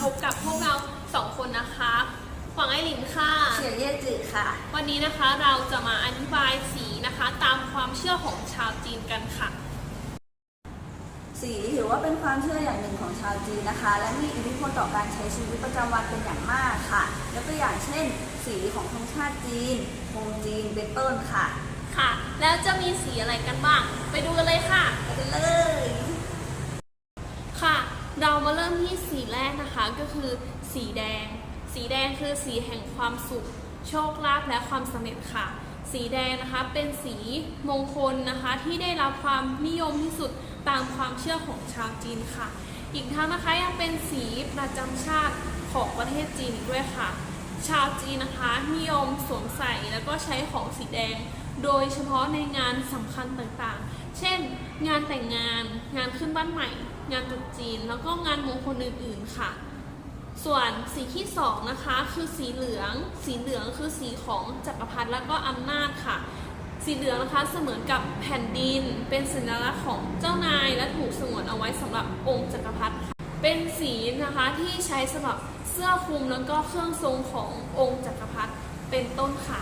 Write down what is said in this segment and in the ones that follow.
นี้นะคะมาพบกับพวกเราสองคนนะคะหวังไอหลินค่ะ เฉียเย่จือค่ะ วันนี้นะคะเราจะมาอธิบายสีนะคะตามความเชื่อของชาวจีนกันค่ะ สีถือว่าเป็นความเชื่ออย่างหนึ่งของชาวจีนนะคะ และมีอิทธิพลต่อการใช้ชีวิตประจำวันเป็นอย่างมากค่ะ ยกตัวอย่างเช่น สีของธงชาติจีนธงจีนเป็นต้นค่ะ ค่ะ แล้วจะมีสีอะไรกันบ้าง ไปดูกันเลยค่ะ ไปกันเลยค่ะ เรามาเริ่มที่สีแรกนะคะก็คือสีแดง สีแดงคือสีแห่งความสุข โชคลาภและความสำเร็จค่ะ สีแดงนะคะเป็นสีมงคลนะคะที่ได้รับความนิยมที่สุดตามความเชื่อของชาวจีนค่ะ อีกทั้งนะคะยังเป็นสีประจำชาติของประเทศจีนด้วยค่ะ ชาวจีนนะคะนิยมสวมใส่แล้วก็ใช้ของสีแดง โดยเฉพาะในงานสำคัญต่างๆ เช่น งานแต่งงาน งานขึ้นบ้านใหม่ งานตรุษจีน แล้วก็งานมงคลอื่นๆค่ะ ส่วนสีที่สองนะคะคือสีเหลือง สีเหลืองคือสีของจักรพรรดิและก็อำนาจค่ะ สีเหลืองนะคะเสมือนกับแผ่นดิน เป็นสัญลักษณ์ของเจ้านายและถูกสงวนเอาไว้สำหรับองค์จักรพรรดิเป็นสีนะคะที่ใช้สำหรับเสื้อคลุมแล้วก็เครื่องทรงขององค์จักรพรรดิเป็นต้นค่ะ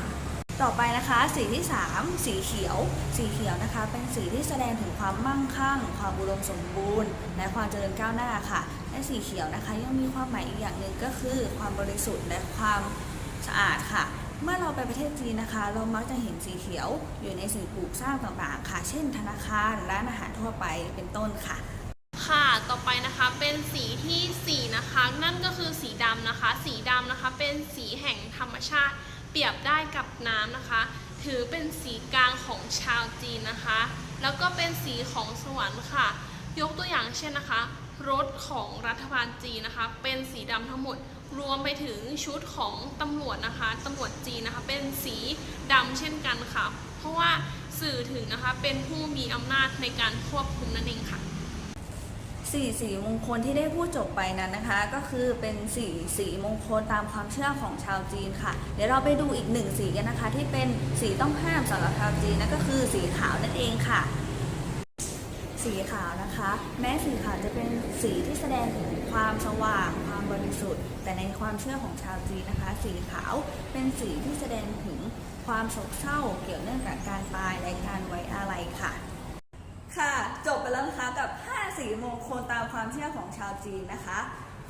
ต่อไปนะคะ สีที่ 3 สีเขียว สีเขียวนะคะ เป็นสีที่แสดงถึงความมั่งคั่ง ความอุดมสมบูรณ์ และความเจริญก้าวหน้าค่ะ และสีเขียวนะคะยังมีความหมายอีกอย่างหนึ่งก็คือ ความบริสุทธิ์และความสะอาดค่ะ เมื่อเราไปประเทศจีนนะคะ เรามักจะเห็นสีเขียวอยู่ในสิ่งปลูกสร้างต่างๆ ค่ะ เช่น ธนาคารร้านอาหารทั่วไปเป็นต้นค่ะ ค่ะ ต่อไปนะคะเป็นสีที่4นะคะ นั่นก็คือสีดำนะคะ สีดำนะคะ เป็นสีแห่งธรรมชาติ เปรียบได้กับน้ำนะคะ ถือเป็นสีกลางของชาวจีนนะคะ แล้วก็เป็นสีของสวรรค์ค่ะ ยกตัวอย่างเช่นนะคะ รถของรัฐบาลจีนนะคะ เป็นสีดำทั้งหมด รวมไปถึงชุดของตำรวจนะคะตำรวจจีนนะคะ เป็นสีดำเช่นกันค่ะ เพราะว่าสื่อถึงนะคะเป็นผู้มีอำนาจในการควบคุมนั่นเองค่ะ สี่สีมงคลที่ได้พูดจบไปนั้นนะคะ ก็คือเป็นสี่สีมงคลตามความเชื่อของชาวจีนค่ะ เดี๋ยวเราไปดูอีกหนึ่งสีกันนะคะ ที่เป็นสีต้องห้ามสำหรับชาวจีนนั่นก็คือสีขาวนั่นเองค่ะ สีขาวนะคะ แม้สีขาวจะเป็นสีที่แสดงถึงความสว่างความบริสุทธิ์ แต่ในความเชื่อของชาวจีนนะคะ สีขาวเป็นสีที่แสดงถึงความโศกเศร้าเกี่ยวเนื่องกับการตายและการไว้อาลัยค่ะ ค่ะ จบไปแล้วนะคะกับ สีมงคลตามความเชื่อของชาวจีนนะคะ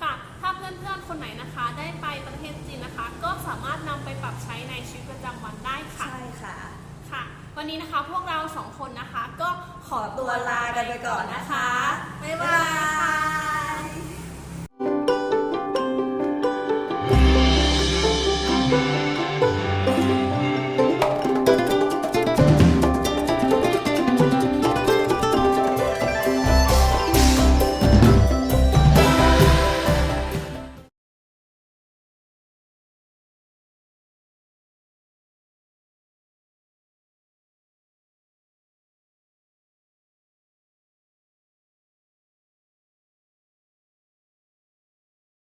ค่ะ ถ้าเพื่อนๆ คนไหนนะคะ ได้ไปประเทศจีนนะคะ ก็สามารถนำไปปรับใช้ในชีวิตประจำวันได้ค่ะ ใช่ค่ะ ค่ะ วันนี้นะคะพวกเราสองคนนะคะ ก็ขอตัวลากันไปก่อนนะคะ บ๊ายบายค่ะ